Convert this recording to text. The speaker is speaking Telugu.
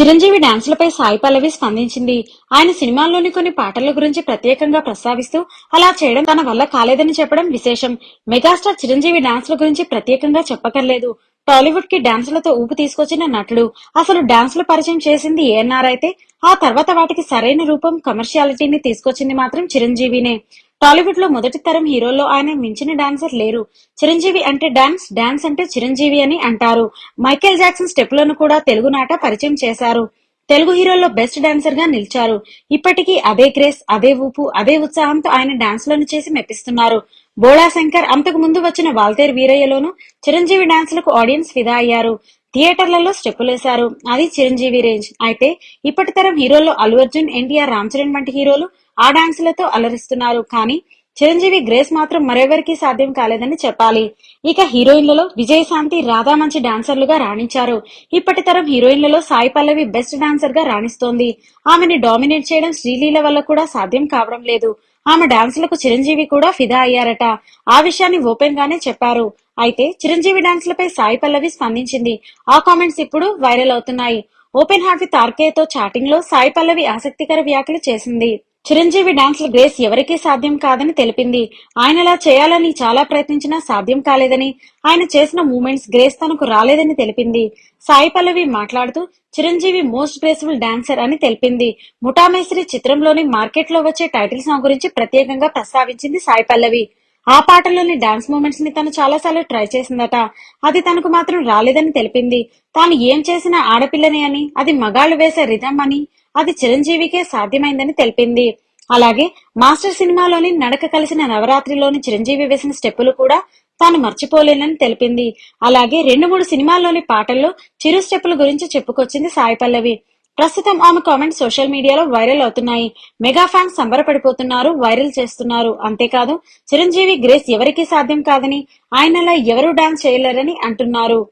చిరంజీవి డాన్సులపై సాయి పల్లవి స్పందించింది. ఆయన సినిమాల్లోని కొన్ని పాటల గురించి ప్రత్యేకంగా ప్రస్తావిస్తూ అలా చేయడం తన వల్ల కాలేదని చెప్పడం విశేషం. మెగాస్టార్ చిరంజీవి డాన్సుల గురించి ప్రత్యేకంగా చెప్పకర్లేదు టాలీవుడ్కి డాన్సులతో ఊపు తీసుకొచ్చిన నటుడు అసలు డాన్సులు పరిచయం చేసింది ఏఎన్ఆర్ అయితే ఆ తర్వాత వాటికి సరైన రూపం కమర్షియాలిటీని తీసుకొచ్చింది మాత్రం చిరంజీవినే. టాలీవుడ్లో మొదటి తరం హీరోల్లో ఆయన మించిన డాన్సర్ లేరు. చిరంజీవి అంటే డాన్స్ డాన్స్ అంటే చిరంజీవి అని అంటారు. మైకేల్ జాక్సన్ స్టెప్లను కూడా తెలుగు నాట పరిచయం చేశారు. తెలుగు హీరోల్లో బెస్ట్ డాన్సర్గా నిలిచారు. ఇప్పటికీ అదే క్రేస్ అదే ఊపు అదే ఉత్సాహంతో ఆయన డాన్స్లను చేసి మెప్పిస్తున్నారు. బోళా శంకర్ అంతకు ముందు వచ్చిన వాల్తేర్ వీరయ్యలోనూ చిరంజీవి డాన్సులకు ఆడియన్స్ ఫిదా అయ్యారు. థియేటర్లలో స్టెప్పులేశారు. అది చిరంజీవి రేంజ్. అయితే ఇప్పటి తరం హీరోల్లో అల్లు అర్జున్ ఎన్టీఆర్ రామ్ చరణ్ వంటి హీరోలు ఆ డాన్సులతో అలరిస్తున్నారు. కానీ చిరంజీవి గ్రేస్ మాత్రం మరెవరికీ సాధ్యం కాలేదని చెప్పాలి. ఇక హీరోయిన్లలో విజయశాంతి రాధా మంచి డాన్సర్లుగా రాణించారు. ఇప్పటి తరం హీరోయిన్లలో సాయి పల్లవి బెస్ట్ డాన్సర్గా రాణిస్తోంది. ఆమెని డామినేట్ చేయడం శ్రీలీల వల్ల కూడా సాధ్యం కావడం లేదు. ఆమె డాన్సులకు చిరంజీవి కూడా ఫిదా అయ్యారట. ఆ విషయాన్ని ఓపెన్ గానే చెప్పారు. అయితే చిరంజీవి డాన్సులపై సాయి పల్లవి స్పందించింది. ఆ కామెంట్స్ ఇప్పుడు వైరల్ అవుతున్నాయి. ఓపెన్ హార్ట్ విత్ ఆర్కేతో చాటింగ్లో సాయి పల్లవి ఆసక్తికర వ్యాఖ్యలు చేసింది. చిరంజీవి డాన్స్ గ్రేస్ ఎవరికీ సాధ్యం కాదని తెలిపింది. ఆయనలా చేయాలని చాలా ప్రయత్నించినా సాధ్యం కాలేదని ఆయన చేసిన మూమెంట్స్ గ్రేస్ తనకు రాలేదని తెలిపింది. సాయి పల్లవి మాట్లాడుతూ చిరంజీవి మోస్ట్ గ్రేస్ఫుల్ డాన్సర్ అని తెలిపింది. ముఠామేశ్రీ చిత్రంలోని మార్కెట్లో వచ్చే టైటిల్ సాంగ్ గురించి ప్రత్యేకంగా ప్రస్తావించింది సాయి పల్లవి. ఆ పాటలోని డాన్స్ మూమెంట్స్ని తను చాలాసార్లు ట్రై చేసిందట. అది తనకు మాత్రం రాలేదని తెలిపింది. తాను ఏం చేసినా ఆడపిల్లని అని అది మగాళ్ళు వేసే రిధం అని అది చిరంజీవికే సాధ్యమైందని తెలిపింది. అలాగే మాస్టర్ సినిమాలోని నడక కలిసిన నవరాత్రిలోని చిరంజీవి వేసిన స్టెప్పులు కూడా తాను మర్చిపోలేనని తెలిపింది. అలాగే రెండు మూడు సినిమాల్లోని పాటల్లో చిరు స్టెప్పుల గురించి చెప్పుకొచ్చింది సాయి పల్లవి. ప్రస్తుతం ఆమె కామెంట్స్ సోషల్ మీడియాలో వైరల్ అవుతున్నాయి. మెగా ఫ్యాన్స్ సంబరపడిపోతున్నారు వైరల్ చేస్తున్నారు. అంతేకాదు చిరంజీవి గ్రేస్ ఎవరికీ సాధ్యం కాదని ఆయనలా ఎవరూ డాన్స్ చేయలేరని అంటున్నారు.